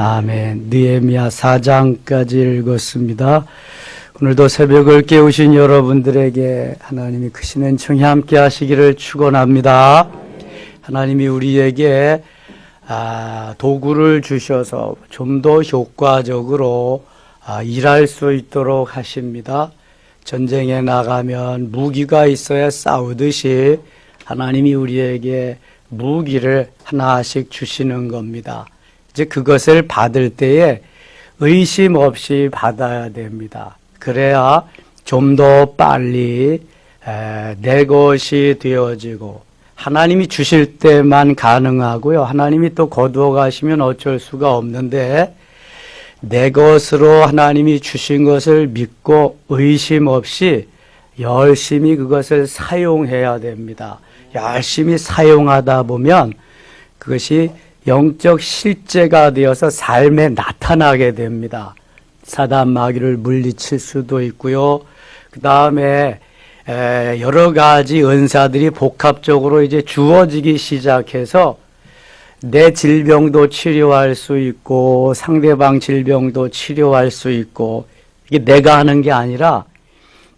아멘. 느헤미야 4장까지 읽었습니다. 오늘도 새벽을 깨우신 여러분들에게 하나님이 크신 은총이 함께 하시기를 축원합니다. 하나님이 우리에게 아, 도구를 주셔서 좀 더 효과적으로 아, 일할 수 있도록 하십니다. 전쟁에 나가면 무기가 있어야 싸우듯이 하나님이 우리에게 무기를 하나씩 주시는 겁니다. 이제 그것을 받을 때에 의심 없이 받아야 됩니다. 그래야 좀 더 빨리 에, 내 것이 되어지고 하나님이 주실 때만 가능하고요. 하나님이 또 거두어 가시면 어쩔 수가 없는데 내 것으로 하나님이 주신 것을 믿고 의심 없이 열심히 그것을 사용해야 됩니다. 열심히 사용하다 보면 그것이 영적 실제가 되어서 삶에 나타나게 됩니다. 사단 마귀를 물리칠 수도 있고요. 그 다음에 여러 가지 은사들이 복합적으로 이제 주어지기 시작해서 내 질병도 치료할 수 있고 상대방 질병도 치료할 수 있고 이게 내가 하는 게 아니라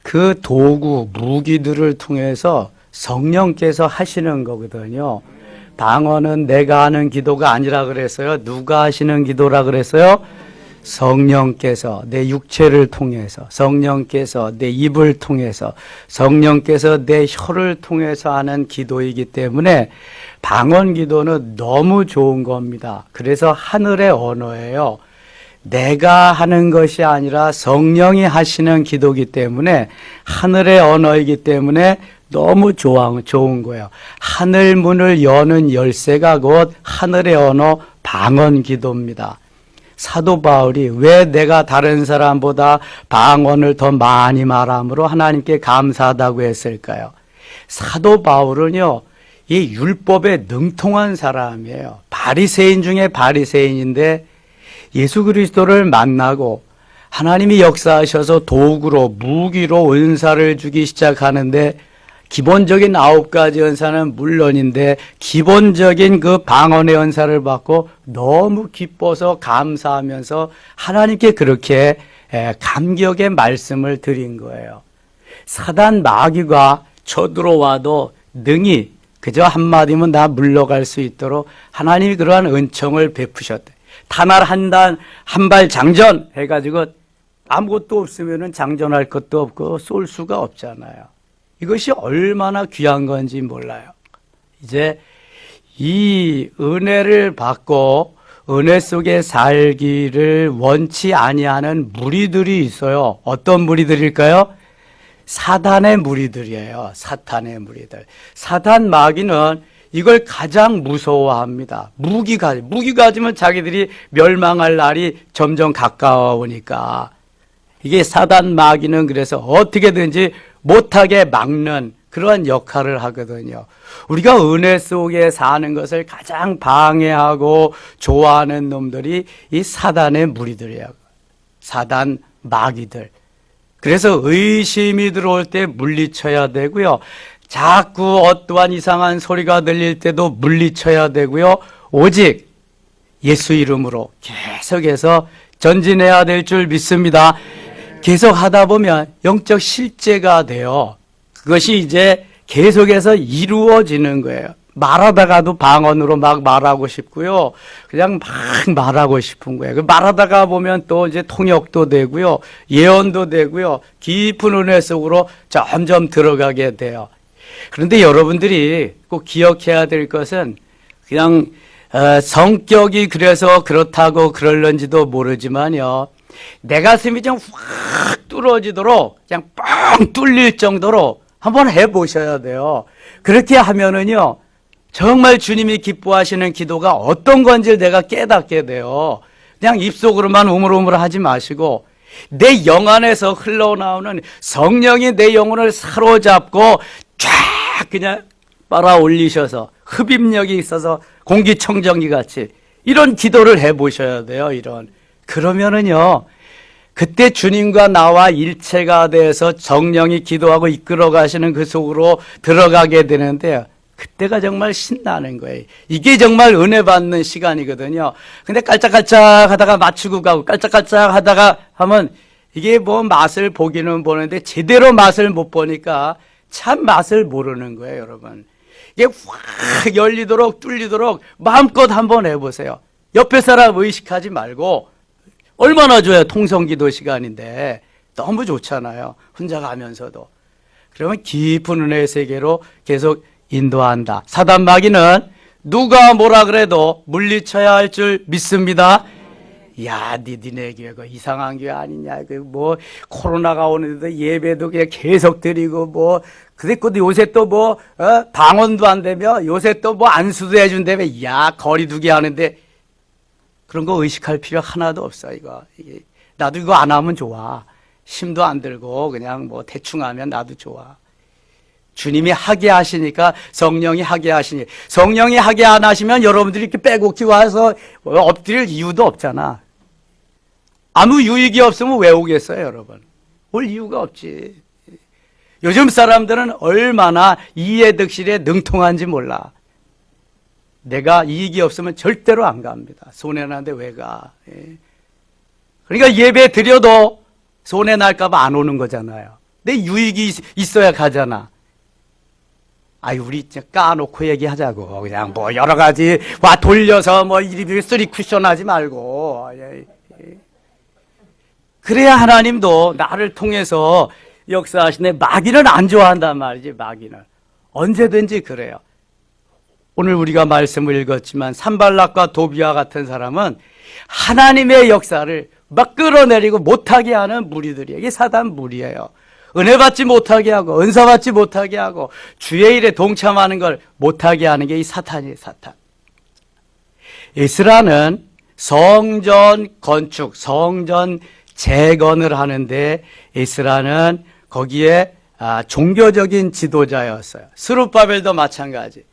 그 도구 무기들을 통해서 성령께서 하시는 거거든요. 방언은 내가 하는 기도가 아니라 그랬어요. 누가 하시는 기도라 그랬어요? 성령께서 내 육체를 통해서 성령께서 내 입을 통해서 성령께서 내 혀를 통해서 하는 기도이기 때문에 방언 기도는 너무 좋은 겁니다. 그래서 하늘의 언어예요. 내가 하는 것이 아니라 성령이 하시는 기도기 때문에 하늘의 언어이기 때문에 너무 좋아, 좋은 거예요. 하늘 문을 여는 열쇠가 곧 하늘의 언어 방언 기도입니다. 사도 바울이 왜 내가 다른 사람보다 방언을 더 많이 말함으로 하나님께 감사하다고 했을까요? 사도 바울은요, 이 율법에 능통한 사람이에요. 바리새인 중에 바리새인인데 예수 그리스도를 만나고 하나님이 역사하셔서 도구로 무기로 은사를 주기 시작하는데 기본적인 아홉 가지 은사는 물론인데 기본적인 그 방언의 은사를 받고 너무 기뻐서 감사하면서 하나님께 그렇게 감격의 말씀을 드린 거예요. 사단 마귀가 쳐들어와도 능히 그저 한마디면 다 물러갈 수 있도록 하나님이 그러한 은총을 베푸셨대. 단알 한 단 한 발 장전 해가지고 아무것도 없으면은 장전할 것도 없고 쏠 수가 없잖아요. 이것이 얼마나 귀한 건지 몰라요. 이제 이 은혜를 받고 은혜 속에 살기를 원치 아니하는 무리들이 있어요. 어떤 무리들일까요? 사단의 무리들이에요. 사탄의 무리들. 사탄 마귀는 이걸 가장 무서워합니다. 무기 가 무기 가 지면 자기들이 멸망할 날이 점점 가까워 오니까 이게 사단 마귀는 그래서 어떻게든지 못하게 막는 그러한 역할을 하거든요. 우리가 은혜 속에 사는 것을 가장 방해하고 좋아하는 놈들이 이 사단의 무리들이에요. 사단 마귀들. 그래서 의심이 들어올 때 물리쳐야 되고요. 자꾸 어떠한 이상한 소리가 들릴 때도 물리쳐야 되고요. 오직 예수 이름으로 계속해서 전진해야 될 줄 믿습니다. 계속 하다 보면 영적 실제가 돼요. 그것이 이제 계속해서 이루어지는 거예요. 말하다가도 방언으로 막 말하고 싶고요. 그냥 막 말하고 싶은 거예요. 그 말하다가 보면 또 이제 통역도 되고요. 예언도 되고요. 깊은 은혜 속으로 점점 들어가게 돼요. 그런데 여러분들이 꼭 기억해야 될 것은 그냥 어, 성격이 그래서 그렇다고 그럴런지도 모르지만요. 내 가슴이 좀확 뚫어지도록 그냥 뻥 뚫릴 정도로 한번 해보셔야 돼요. 그렇게 하면은요. 정말 주님이 기뻐하시는 기도가 어떤 건지 내가 깨닫게 돼요. 그냥 입속으로만 우물우물 하지 마시고 내 영 안에서 흘러나오는 성령이 내 영혼을 사로잡고 쫙 그냥 빨아 올리셔서 흡입력이 있어서 공기청정기 같이 이런 기도를 해 보셔야 돼요. 이런 그러면은요. 그때 주님과 나와 일체가 돼서 정령이 기도하고 이끌어 가시는 그 속으로 들어가게 되는데 그때가 정말 신나는 거예요. 이게 정말 은혜 받는 시간이거든요. 근데 깔짝깔짝 하다가 맞추고 가고 깔짝깔짝 하다가 하면 이게 뭐 맛을 보기는 보는데 제대로 맛을 못 보니까 참 맛을 모르는 거예요, 여러분. 이게 확 열리도록 뚫리도록 마음껏 한번 해보세요. 옆에 사람 의식하지 말고 얼마나 좋아요. 통성기도 시간인데 너무 좋잖아요. 혼자 가면서도. 그러면 깊은 은혜의 세계로 계속 인도한다. 사단 마귀는 누가 뭐라 그래도 물리쳐야 할 줄 믿습니다. 야, 니, 니네 교회가 이상한 교회 아니냐. 그 뭐, 코로나가 오는데도 예배도 그냥 계속 드리고 뭐, 그랬고도 요새 또 뭐, 어? 방언도 안 되며 요새 또 뭐 안수도 해준다며. 야, 거리두기 하는데 그런 거 의식할 필요 하나도 없어, 이거. 이게 나도 이거 안 하면 좋아. 힘도 안 들고 그냥 뭐 대충 하면 나도 좋아. 주님이 하게 하시니까 성령이 하게 하시니 성령이 하게 안 하시면 여러분들이 이렇게 빼곡히 와서 엎드릴 이유도 없잖아. 아무 유익이 없으면 왜 오겠어요, 여러분? 올 이유가 없지. 요즘 사람들은 얼마나 이해득실에 능통한지 몰라. 내가 이익이 없으면 절대로 안 갑니다. 손해나는데 왜 가? 예. 그러니까 예배 드려도 손해 날까봐 안 오는 거잖아요. 내 유익이 있- 있어야 가잖아. 아이 우리 진짜 까놓고 얘기하자고 그냥 뭐 여러 가지 와 돌려서 뭐 이리 쓰리 쿠션 하지 말고 예, 예. 그래야 하나님도 나를 통해서 역사하시네 마귀는 안 좋아한단 말이지 마귀는 언제든지 그래요 오늘 우리가 말씀을 읽었지만 산발락과 도비와 같은 사람은 하나님의 역사를 막 끌어내리고 못하게 하는 무리들이에요. 이게 사단 무리예요. 은혜 받지 못하게 하고 은사 받지 못하게 하고 주의 일에 동참하는 걸 못하게 하는 게 이 사탄이에요 사탄. 에스라는 성전 건축 성전 재건을 하는데 에스라는 거기에 아, 종교적인 지도자였어요. 스룹바벨도 마찬가지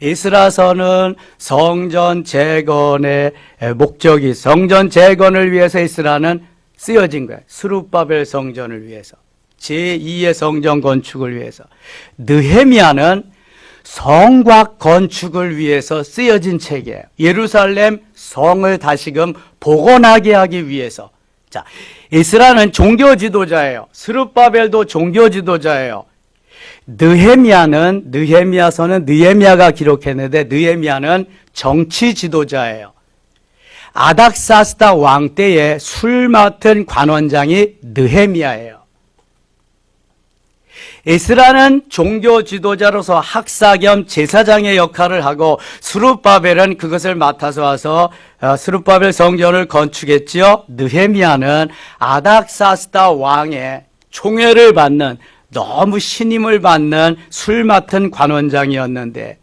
에스라서는 성전 재건의 목적이 성전 재건을 위해서 에스라는 쓰여진 거예요 스룹바벨 성전을 위해서 제2의 성전 건축을 위해서 느헤미야는 성곽 건축을 위해서 쓰여진 책이에요. 예루살렘 성을 다시금 복원하게 하기 위해서. 자, 에스라는 종교 지도자예요. 스룹바벨도 종교 지도자예요. 느헤미야는 느헤미야서는 느헤미야가 기록했는데 느헤미야는 정치 지도자예요. 아닥사스다 왕 때에 술 맡은 관원장이 느헤미야예요. 에스라는 종교 지도자로서 학사 겸 제사장의 역할을 하고 스룹바벨은 그것을 맡아서 와서 어, 스룹바벨 성전을 건축했지요. 느헤미야는 아닥사스다 왕의 총애를 받는 너무 신임을 받는 술 맡은 관원장이었는데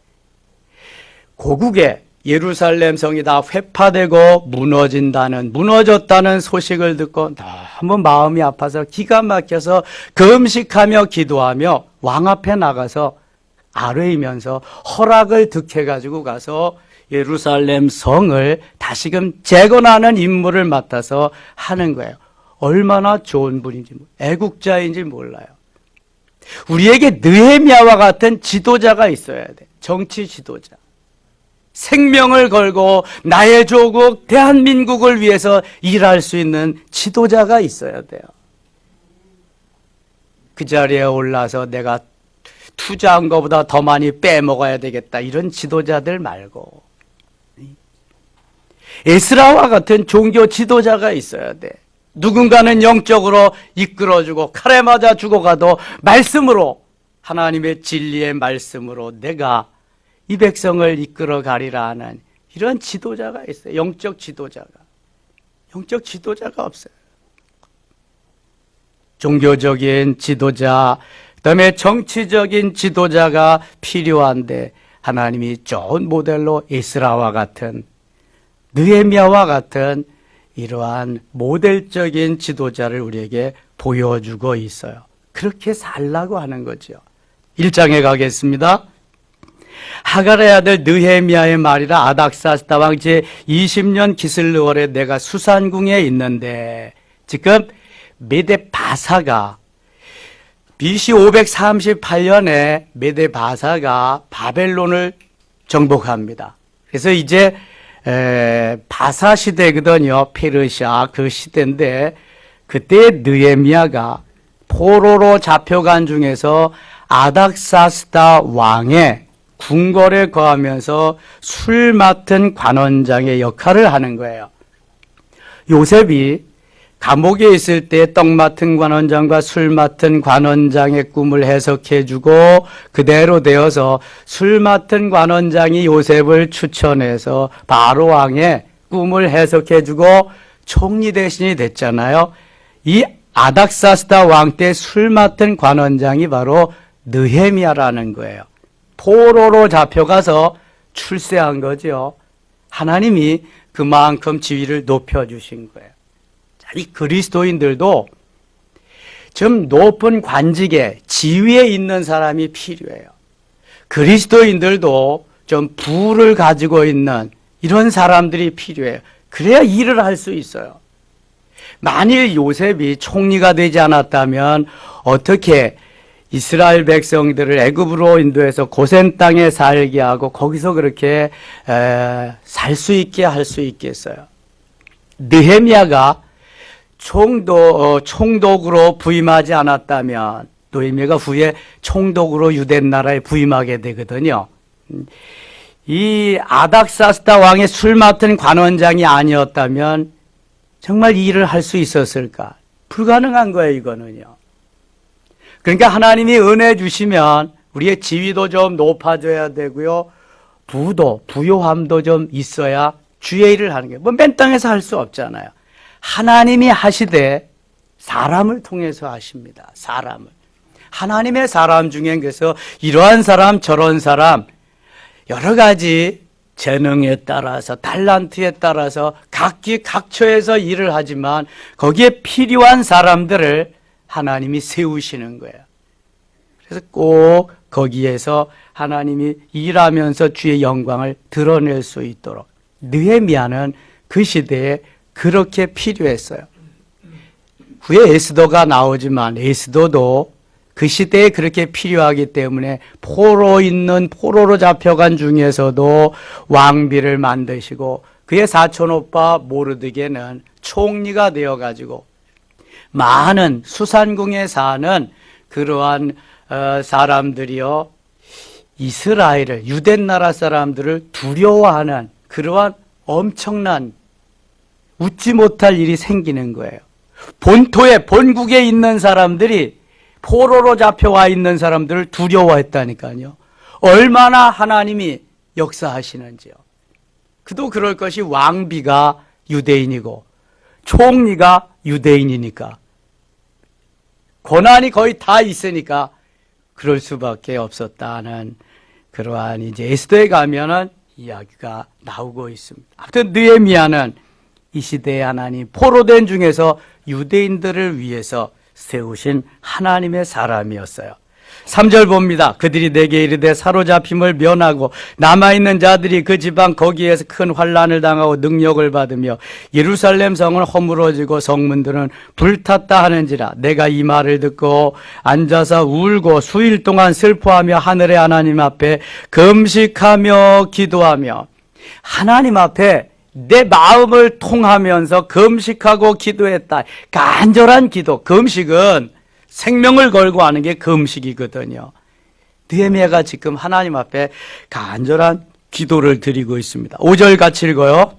고국에 예루살렘 성이 다 회파되고 무너진다는 무너졌다는 소식을 듣고 너무 마음이 아파서 기가 막혀서 금식하며 기도하며 왕 앞에 나가서 아뢰이면서 허락을 득해 가지고 가서 예루살렘 성을 다시금 재건하는 임무를 맡아서 하는 거예요. 얼마나 좋은 분인지 애국자인지 몰라요. 우리에게 느헤미야와 같은 지도자가 있어야 돼. 정치 지도자. 생명을 걸고 나의 조국 대한민국을 위해서 일할 수 있는 지도자가 있어야 돼요. 그 자리에 올라서 내가 투자한 것보다 더 많이 빼먹어야 되겠다. 이런 지도자들 말고. 에스라와 같은 종교 지도자가 있어야 돼. 누군가는 영적으로 이끌어주고 칼에 맞아 죽어가도 말씀으로 하나님의 진리의 말씀으로 내가 이 백성을 이끌어 가리라 하는 이런 지도자가 있어요. 영적 지도자가. 영적 지도자가 없어요. 종교적인 지도자, 그 다음에 정치적인 지도자가 필요한데 하나님이 좋은 모델로 에스라와 같은 느헤미야와 같은 이러한 모델적인 지도자를 우리에게 보여주고 있어요. 그렇게 살라고 하는 거죠. 1장에 가겠습니다. 하갈의 아들 느헤미야의 말이라 아닥사스다 왕 제 20년 기슬르월에 내가 수산궁에 있는데 지금 메데 바사가 BC 538년에 메데 바사가 바벨론을 정복합니다. 그래서 이제 에, 바사 시대거든요. 페르시아 그 시대인데 그때 느에미아가 포로로 잡혀간 중에서 아닥사스다 왕의 궁궐에 거하면서 술 맡은 관원장의 역할을 하는 거예요. 요셉이 감옥에 있을 때 떡 맡은 관원장과 술 맡은 관원장의 꿈을 해석해 주고 그대로 되어서 술 맡은 관원장이 요셉을 추천해서 바로 왕의 꿈을 해석해 주고 총리 대신이 됐잖아요. 이 아닥사스다 왕 때 술 맡은 관원장이 바로 느헤미야라는 거예요. 포로로 잡혀가서 출세한 거죠. 하나님이 그만큼 지위를 높여 주신 거예요. 자, 이 그리스도인들도 좀 높은 관직에 지위에 있는 사람이 필요해요. 그리스도인들도 좀 부를 가지고 있는 이런 사람들이 필요해요. 그래야 일을 할 수 있어요. 만일 요셉이 총리가 되지 않았다면 어떻게 이스라엘 백성들을 애굽으로 인도해서 고센 땅에 살게 하고 거기서 그렇게 살 수 있게 할 수 있겠어요. 느헤미야가 총독 어, 총독으로 부임하지 않았다면 느헤미야가 후에 총독으로 유대 나라에 부임하게 되거든요. 이 아닥사스다 왕의 술 맡은 관원장이 아니었다면 정말 이 일을 할 수 있었을까? 불가능한 거예요, 이거는요. 그러니까 하나님이 은혜 주시면 우리의 지위도 좀 높아져야 되고요. 부도, 부요함도 좀 있어야 주의 일을 하는 게, 뭐, 맨 땅에서 할 수 없잖아요. 하나님이 하시되 사람을 통해서 하십니다. 사람을. 하나님의 사람 중에 그래서 이러한 사람, 저런 사람, 여러 가지 재능에 따라서 달란트에 따라서 각기 각처에서 일을 하지만 거기에 필요한 사람들을 하나님이 세우시는 거예요. 그래서 꼭 거기에서 하나님이 일하면서 주의 영광을 드러낼 수 있도록 느헤미야는 그 시대에 그렇게 필요했어요. 후에 에스더가 나오지만 에스더도 그 시대에 그렇게 필요하기 때문에 포로 있는 포로로 잡혀간 중에서도 왕비를 만드시고 그의 사촌 오빠 모르드게는 총리가 되어 가지고 많은 수산궁에 사는 그러한 어, 사람들이요 이스라엘을 유대 나라 사람들을 두려워하는 그러한 엄청난 웃지 못할 일이 생기는 거예요. 본토에 본국에 있는 사람들이 포로로 잡혀와 있는 사람들을 두려워했다니까요. 얼마나 하나님이 역사하시는지요. 그도 그럴 것이 왕비가 유대인이고 총리가 유대인이니까 고난이 거의 다 있으니까 그럴 수밖에 없었다는 그러한 이제 에스더에 가면은 이야기가 나오고 있습니다. 아무튼 느헤미야는 이 시대의 하나님 포로된 중에서 유대인들을 위해서 세우신 하나님의 사람이었어요. 3절 봅니다. 그들이 내게 이르되 사로잡힘을 면하고 남아있는 자들이 그 지방 거기에서 큰 환란을 당하고 능력을 받으며 예루살렘 성은 허물어지고 성문들은 불탔다 하는지라 내가 이 말을 듣고 앉아서 울고 수일 동안 슬퍼하며 하늘의 하나님 앞에 금식하며 기도하며 하나님 앞에 내 마음을 통하면서 금식하고 기도했다. 간절한 기도. 금식은 생명을 걸고 하는 게 금식이거든요. 느헤미야가 지금 하나님 앞에 간절한 기도를 드리고 있습니다. 5절 같이 읽어요.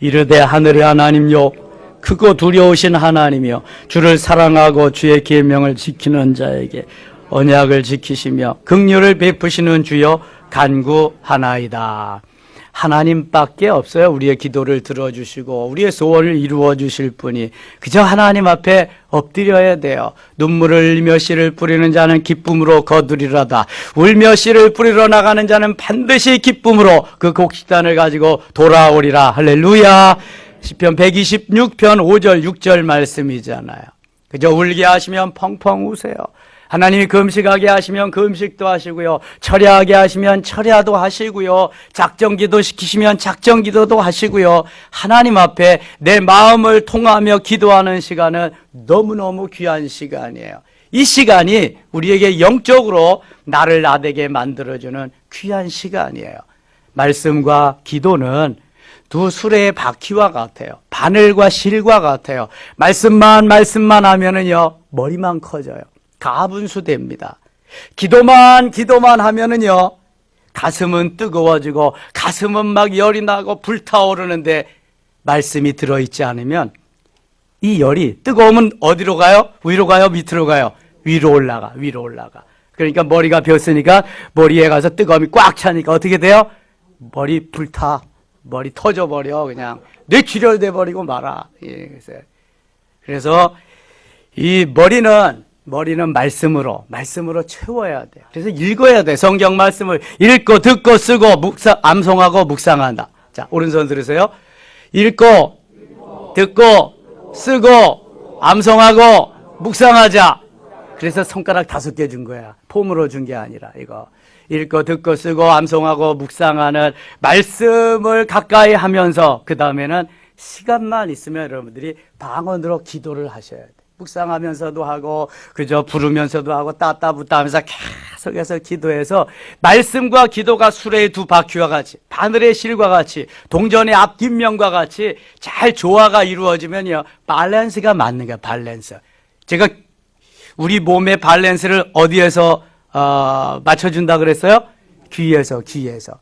이르되 하늘의 하나님요 크고 두려우신 하나님이요 주를 사랑하고 주의 계명을 지키는 자에게 언약을 지키시며 긍휼을 베푸시는 주여 간구하나이다. 하나님밖에 없어요. 우리의 기도를 들어주시고 우리의 소원을 이루어 주실 분이 그저 하나님 앞에 엎드려야 돼요. 눈물을 흘리며 씨를 뿌리는 자는 기쁨으로 거두리라다. 울며 씨를 뿌리러 나가는 자는 반드시 기쁨으로 그 곡식단을 가지고 돌아오리라. 할렐루야. 시편 126편 5절 6절 말씀이잖아요. 그저 울게 하시면 펑펑 우세요. 하나님이 금식하게 하시면 금식도 하시고요. 철야하게 하시면 철야도 하시고요. 작정기도 시키시면 작정기도도 하시고요. 하나님 앞에 내 마음을 통하며 기도하는 시간은 너무너무 귀한 시간이에요. 이 시간이 우리에게 영적으로 나를 나되게 만들어주는 귀한 시간이에요. 말씀과 기도는 두 수레의 바퀴와 같아요. 바늘과 실과 같아요. 말씀만 말씀만 하면은요 머리만 커져요. 가분수됩니다. 기도만 기도만 하면은요 가슴은 뜨거워지고 가슴은 막 열이 나고 불타오르는데 말씀이 들어 있지 않으면 이 열이 뜨거우면 어디로 가요? 위로 가요? 밑으로 가요? 위로 올라가, 위로 올라가. 그러니까 머리가 비었으니까 머리에 가서 뜨거움이 꽉 차니까 어떻게 돼요? 머리 불타, 머리 터져버려, 그냥. 뇌출혈돼 버리고 말아. 예, 그래서 이 머리는, 머리는 말씀으로, 말씀으로 채워야 돼. 그래서 읽어야 돼. 성경 말씀을 읽고, 듣고, 쓰고, 묵상, 암송하고, 묵상한다. 자, 오른손 들으세요. 읽고, 듣고, 쓰고, 암송하고, 묵상하자. 그래서 손가락 다섯 개 준 거야. 폼으로 준 게 아니라, 이거. 읽고, 듣고, 쓰고, 암송하고, 묵상하는 말씀을 가까이 하면서, 그 다음에는 시간만 있으면 여러분들이 방언으로 기도를 하셔야 돼. 묵상하면서도 하고, 그저 부르면서도 하고, 따따붙다 하면서 계속해서 기도해서, 말씀과 기도가 수레의 두 바퀴와 같이, 바늘의 실과 같이, 동전의 앞 뒷면과 같이 잘 조화가 이루어지면요, 밸런스가 맞는 거야, 밸런스. 제가 우리 몸의 밸런스를 어디에서 어, 맞춰준다 그랬어요? 귀에서, 귀에서.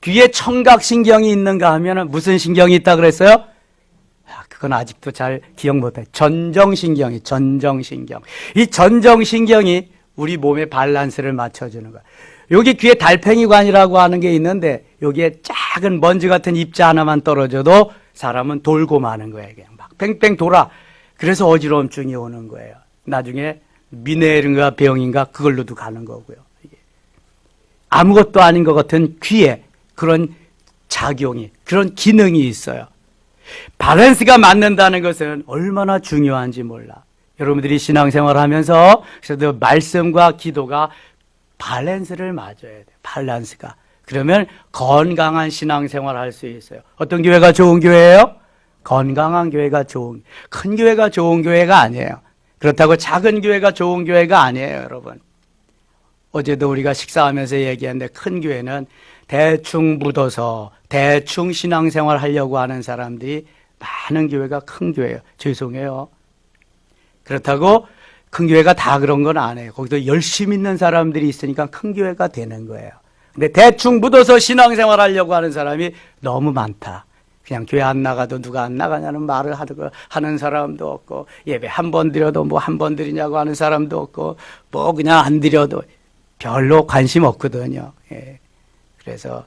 귀에 청각신경이 있는가 하면 무슨 신경이 있다 그랬어요? 아, 그건 아직도 잘 기억 못해. 전정신경이, 전정신경. 이 전정신경이 우리 몸의 밸런스를 맞춰주는 거야. 여기 귀에 달팽이관이라고 하는 게 있는데 여기에 작은 먼지 같은 입자 하나만 떨어져도 사람은 돌고 마는 거예요. 그냥 막 뺑뺑 돌아. 그래서 어지러움증이 오는 거예요. 나중에 미네르인가 병인가 그걸로도 가는 거고요. 아무것도 아닌 것 같은 귀에 그런 작용이, 그런 기능이 있어요. 밸런스가 맞는다는 것은 얼마나 중요한지 몰라. 여러분들이 신앙생활 하면서 그래도 말씀과 기도가 밸런스를 맞아야 돼. 밸런스가. 그러면 건강한 신앙생활 할 수 있어요. 어떤 교회가 좋은 교회예요? 건강한 교회가 좋은, 큰 교회가 좋은 교회가 아니에요. 그렇다고 작은 교회가 좋은 교회가 아니에요, 여러분. 어제도 우리가 식사하면서 얘기했는데 큰 교회는 대충 묻어서 대충 신앙생활 하려고 하는 사람들이 많은 교회가 큰 교회예요. 죄송해요. 그렇다고 큰 교회가 다 그런 건 아니에요. 거기도 열심히 있는 사람들이 있으니까 큰 교회가 되는 거예요. 근데 대충 묻어서 신앙생활 하려고 하는 사람이 너무 많다. 그냥 교회 안 나가도 누가 안 나가냐는 말을 하고 하는 사람도 없고 예배 한 번 드려도 뭐 한 번 드리냐고 하는 사람도 없고 뭐 그냥 안 드려도 별로 관심 없거든요. 예. 그래서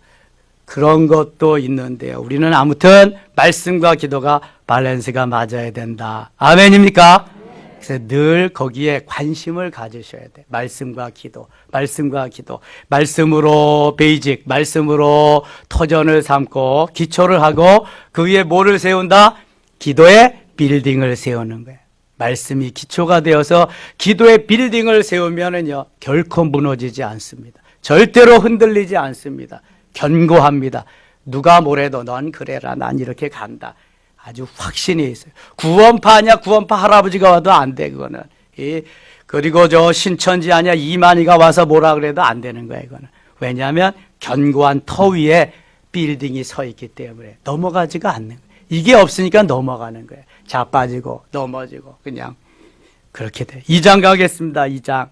그런 것도 있는데요. 우리는 아무튼 말씀과 기도가 밸런스가 맞아야 된다. 아멘입니까? 그래서 늘 거기에 관심을 가지셔야 돼. 말씀과 기도, 말씀과 기도. 말씀으로 베이직, 말씀으로 터전을 삼고 기초를 하고 그 위에 뭐를 세운다? 기도의 빌딩을 세우는 거예요. 말씀이 기초가 되어서 기도의 빌딩을 세우면은요, 결코 무너지지 않습니다. 절대로 흔들리지 않습니다. 견고합니다. 누가 뭐래도 넌 그래라. 난 이렇게 간다. 아주 확신이 있어요. 구원파 아니야 구원파 할아버지가 와도 안 돼 그거는. 이 그리고 저 신천지 아니야 이만희가 와서 뭐라 그래도 안 되는 거야 이거는. 왜냐하면 견고한 터 위에 빌딩이 서 있기 때문에 넘어가지가 않는 거야. 이게 없으니까 넘어가는 거예요. 자빠지고 넘어지고 그냥 그렇게 돼. 2장 가겠습니다. 2장.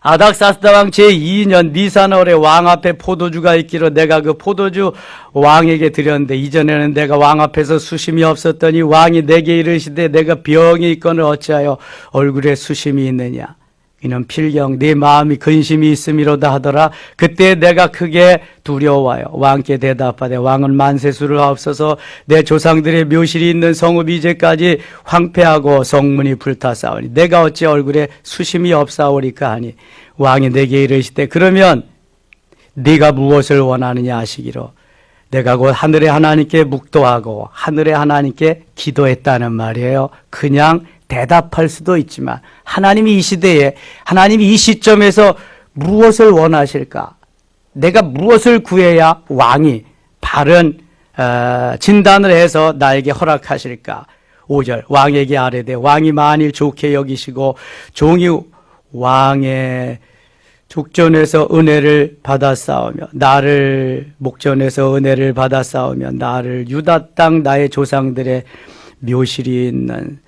아닥사스다 왕 제2년 니산월에 왕 앞에 포도주가 있기로 내가 그 포도주 왕에게 드렸는데 이전에는 내가 왕 앞에서 수심이 없었더니 왕이 내게 이르시되 내가 병이 있거늘 어찌하여 얼굴에 수심이 있느냐 이는 필경 네 마음이 근심이 있음이로다 하더라 그때 내가 크게 두려워요 왕께 대답하되 왕은 만세수를 하옵소서 내 조상들의 묘실이 있는 성읍이 이제까지 황폐하고 성문이 불타싸우니 내가 어찌 얼굴에 수심이 없사오리까 하니 왕이 내게 이르시되 그러면 네가 무엇을 원하느냐 하시기로 내가 곧 하늘의 하나님께 묵도하고 하늘의 하나님께 기도했다는 말이에요. 그냥 대답할 수도 있지만 하나님이 이 시대에 하나님이 이 시점에서 무엇을 원하실까? 내가 무엇을 구해야 왕이 바른 어, 진단을 해서 나에게 허락하실까? 5절 왕에게 아뢰되 왕이 만일 좋게 여기시고 종이 왕의 족전에서 은혜를 받아 싸우며 나를 목전에서 은혜를 받아 싸우며 나를 유다 땅 나의 조상들의 묘실이 있는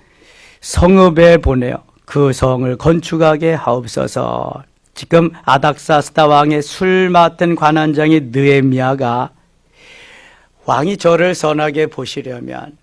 성읍에 보내어 그 성을 건축하게 하옵소서. 지금 아닥사스다 왕의 술 맡은 관원장이 느헤미야가 왕이 저를 선하게 보시려면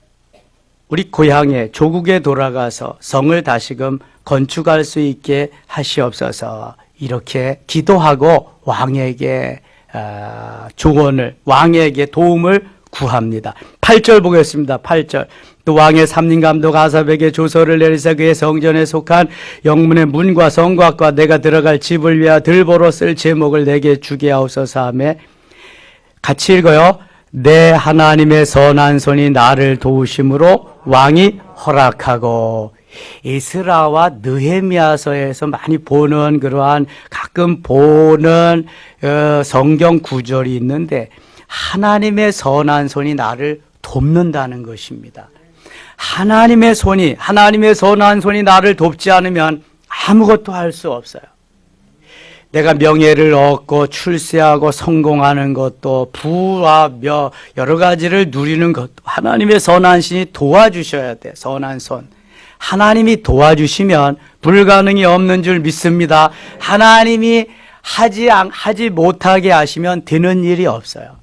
우리 고향에 조국에 돌아가서 성을 다시금 건축할 수 있게 하시옵소서. 이렇게 기도하고 왕에게 아, 조언을 왕에게 도움을 구합니다. 8절 보겠습니다. 8절. 또 왕의 삼림 감독 아삽에게 조서를 내리사 그의 성전에 속한 영문의 문과 성곽과 내가 들어갈 집을 위하 들보로 쓸 제목을 내게 주게 하옵소서 하매 같이 읽어요. 내 하나님의 선한 손이 나를 도우심으로 왕이 허락하고 이스라와 느헤미야서에서 많이 보는 그러한 가끔 보는 어, 성경 구절이 있는데 하나님의 선한 손이 나를 돕는다는 것입니다. 하나님의 손이 하나님의 선한 손이 나를 돕지 않으면 아무것도 할 수 없어요. 내가 명예를 얻고 출세하고 성공하는 것도 부와 며 여러 가지를 누리는 것도 하나님의 선한 신이 도와주셔야 돼. 선한 손. 하나님이 도와주시면 불가능이 없는 줄 믿습니다. 하나님이 하지 않- 하지 못하게 하시면 되는 일이 없어요.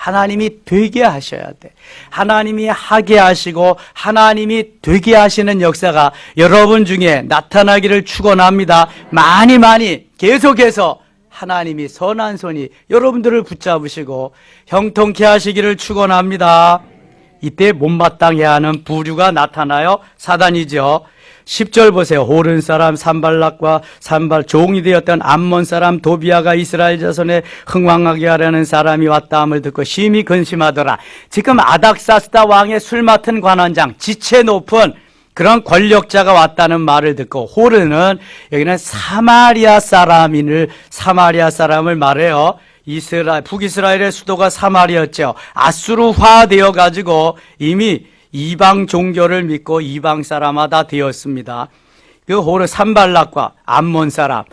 하나님이 되게 하셔야 돼. 하나님이 하게 하시고 하나님이 되게 하시는 역사가 여러분 중에 나타나기를 축원합니다. 많이 많이 계속해서 하나님이 선한 손이 여러분들을 붙잡으시고 형통케 하시기를 축원합니다. 이때 못마땅해 하는 부류가 나타나요. 사단이죠. 10절 보세요. 호른 사람 산발락과 산발 종이 되었던 암몬 사람 도비아가 이스라엘 자손에 흥왕하게 하려는 사람이 왔다함을 듣고 심히 근심하더라. 지금 아닥사스다 왕의 술 맡은 관원장 지체 높은 그런 권력자가 왔다는 말을 듣고 호르는 여기는 사마리아 사람인을 사마리아 사람을 말해요. 이스라엘 북이스라엘의 수도가 사마리였죠. 아수르화 되어 가지고 이미 이방 종교를 믿고 이방 사람하다 되었습니다. 그 호르 산발락과 암몬 사람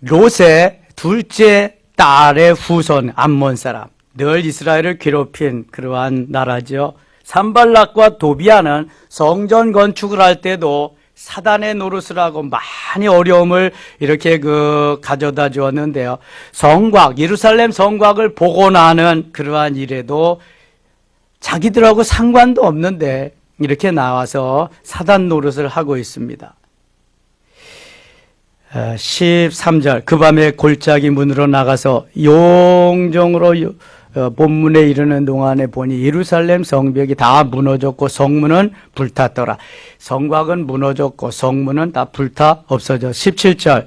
롯의 둘째 딸의 후손 암몬 사람 늘 이스라엘을 괴롭힌 그러한 나라죠. 산발락과 도비아는 성전 건축을 할 때도 사단의 노릇을 하고 많이 어려움을 이렇게 그 가져다 주었는데요. 성곽, 예루살렘 성곽을 복원하는 그러한 일에도 자기들하고 상관도 없는데 이렇게 나와서 사단 노릇을 하고 있습니다. 어, 13절 그 밤에 골짜기 문으로 나가서 용종으로 요- 어, 본문에 이르는 동안에 보니 예루살렘 성벽이 다 무너졌고 성문은 불탔더라. 성곽은 무너졌고 성문은 다 불타 없어져. 17절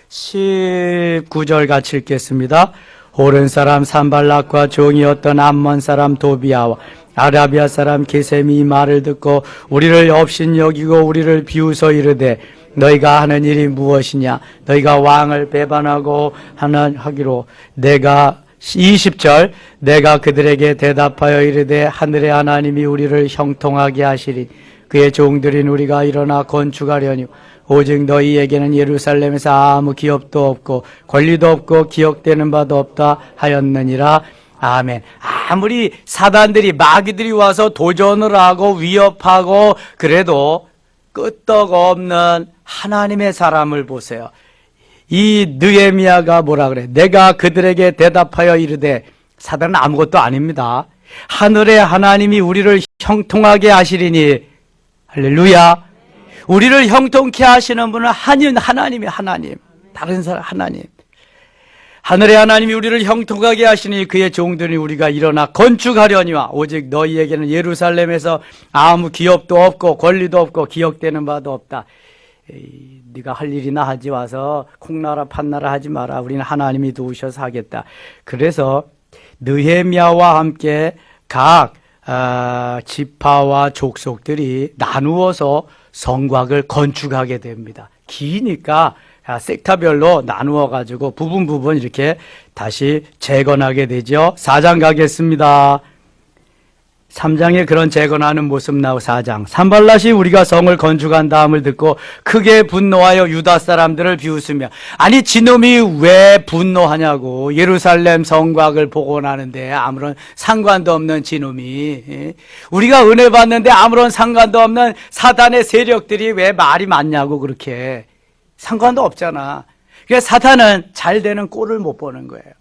19절 같이 읽겠습니다. 호른 사람 산발락과 종이었던 암몬 사람 도비아와 아라비아 사람 게셈이 이 말을 듣고 우리를 업신 여기고 우리를 비웃어 이르되 너희가 하는 일이 무엇이냐 너희가 왕을 배반하고 하나 하기로 내가 20절 내가 그들에게 대답하여 이르되 하늘의 하나님이 우리를 형통하게 하시리 그의 종들인 우리가 일어나 건축하려니 오직 너희에게는 예루살렘에서 아무 기업도 없고 권리도 없고 기억되는 바도 없다 하였느니라 아멘. 아무리 사단들이 마귀들이 와서 도전을 하고 위협하고 그래도 끄떡 없는 하나님의 사람을 보세요. 이 느에미아가 뭐라 그래? 내가 그들에게 대답하여 이르되 사단은 아무것도 아닙니다. 하늘의 하나님이 우리를 형통하게 하시리니 할렐루야. 우리를 형통케 하시는 분은 한인 하나님이 하나님. 다른 사람 하나님. 하늘의 하나님이 우리를 형통하게 하시니 그의 종들이 우리가 일어나 건축하려니와 오직 너희에게는 예루살렘에서 아무 기업도 없고 권리도 없고 기억되는 바도 없다. 에이, 네가 할 일이나 하지 와서 콩나라 판나라 하지 마라. 우리는 하나님이 도우셔서 하겠다. 그래서 느헤미야와 함께 각 아, 지파와 족속들이 나누어서 성곽을 건축하게 됩니다. 기니까 아, 섹터별로 나누어 가지고 부분 부분 이렇게 다시 재건하게 되죠. 4장 가겠습니다. 3장에 그런 재건하는 모습 나오고 4장. 산발랏이 우리가 성을 건축한 다음을 듣고 크게 분노하여 유다 사람들을 비웃으며 아니 지놈이 왜 분노하냐고 예루살렘 성곽을 복원하는데 아무런 상관도 없는 지놈이 예? 우리가 은혜 받는데 아무런 상관도 없는 사단의 세력들이 왜 말이 많냐고 그렇게 상관도 없잖아. 그래서 사탄은 잘 되는 꼴을 못 보는 거예요.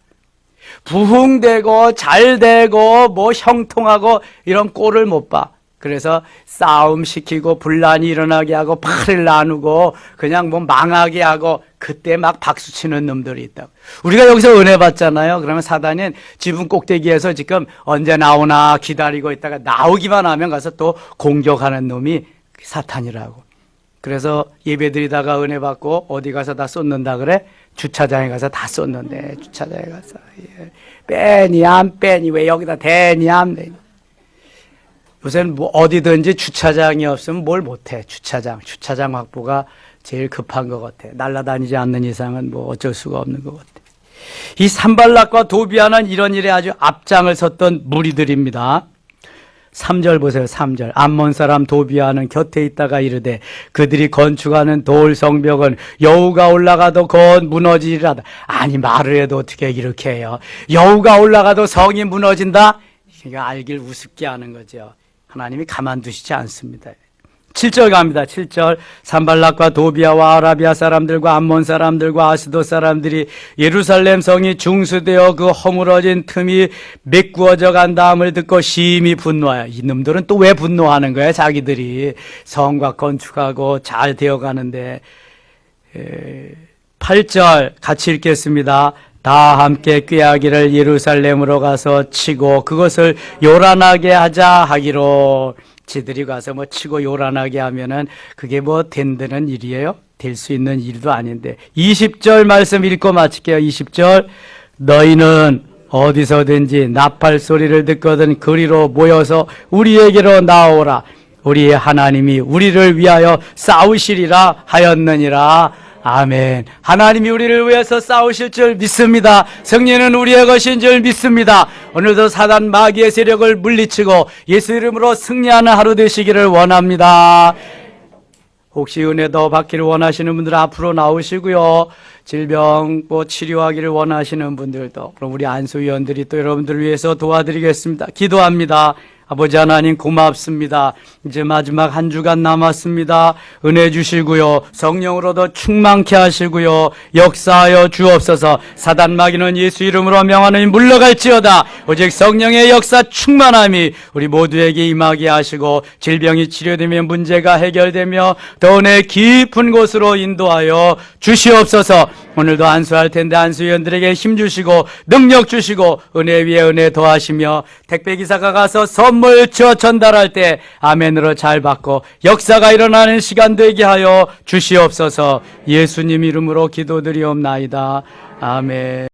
부흥되고 잘되고 뭐 형통하고 이런 꼴을 못 봐. 그래서 싸움 시키고 분란이 일어나게 하고 팔을 나누고 그냥 뭐 망하게 하고 그때 막 박수 치는 놈들이 있다고. 우리가 여기서 은혜 받잖아요. 그러면 사단은 지붕 꼭대기에서 지금 언제 나오나 기다리고 있다가 나오기만 하면 가서 또 공격하는 놈이 사탄이라고. 그래서 예배 드리다가 은혜 받고 어디 가서 다 쏟는다 그래? 주차장에 가서 다 쏟는데 주차장에 가서. 예. 빼니 안 빼니 왜 여기다 대니 안 대니. 요새는 뭐 어디든지 주차장이 없으면 뭘 못해 주차장. 주차장 확보가 제일 급한 것 같아. 날라다니지 않는 이상은 뭐 어쩔 수가 없는 것 같아. 이 산발락과 도비아는 이런 일에 아주 앞장을 섰던 무리들입니다 3절 보세요. 3절. 암몬 사람 도비아는 곁에 있다가 이르되 그들이 건축하는 돌 성벽은 여우가 올라가도 곧 무너지리라다. 아니 말을 해도 어떻게 이렇게 해요. 여우가 올라가도 성이 무너진다? 이거 알길 우습게 하는 거죠. 하나님이 가만두시지 않습니다. 7절 갑니다. 7절. 산발락과 도비아와 아라비아 사람들과 암몬 사람들과 아스도 사람들이 예루살렘 성이 중수되어 그 허물어진 틈이 메꾸어져 간 다음을 듣고 심히 분노하여 이놈들은 또 왜 분노하는 거야? 자기들이 성곽 건축하고 잘 되어 가는데 8절 같이 읽겠습니다. 다 함께 꾀하기를 예루살렘으로 가서 치고 그것을 요란하게 하자 하기로 지들이 가서 뭐 치고 요란하게 하면은 그게 뭐 된다는 일이에요? 될 수 있는 일도 아닌데 20절 말씀 읽고 마칠게요. 20절 너희는 어디서든지 나팔 소리를 듣거든 그리로 모여서 우리에게로 나오라. 우리의 하나님이 우리를 위하여 싸우시리라 하였느니라. 아멘. 하나님이 우리를 위해서 싸우실 줄 믿습니다. 성령은 우리의 것인 줄 믿습니다. 오늘도 사단 마귀의 세력을 물리치고 예수 이름으로 승리하는 하루 되시기를 원합니다. 혹시 은혜 더 받기를 원하시는 분들 앞으로 나오시고요. 질병 뭐 치료하기를 원하시는 분들도 그럼 우리 안수위원들이 또 여러분들을 위해서 도와드리겠습니다. 기도합니다. 아버지 하나님 고맙습니다. 이제 마지막 한 주간 남았습니다. 은혜 주시고요. 성령으로도 충만케 하시고요. 역사하여 주옵소서. 사단 마귀는 예수 이름으로 명하노니 물러갈지어다. 오직 성령의 역사 충만함이 우리 모두에게 임하게 하시고 질병이 치료되며 문제가 해결되며 더 은혜 깊은 곳으로 인도하여 주시옵소서. 오늘도 안수할 텐데 안수위원들에게 힘 주시고 능력 주시고 은혜 위에 은혜 더하시며 택배 기사가 가서 선 물쳐 전달할 때 아멘으로 잘 받고 역사가 일어나는 시간 되게 하여 주시옵소서. 예수님 이름으로 기도드리옵나이다. 아멘.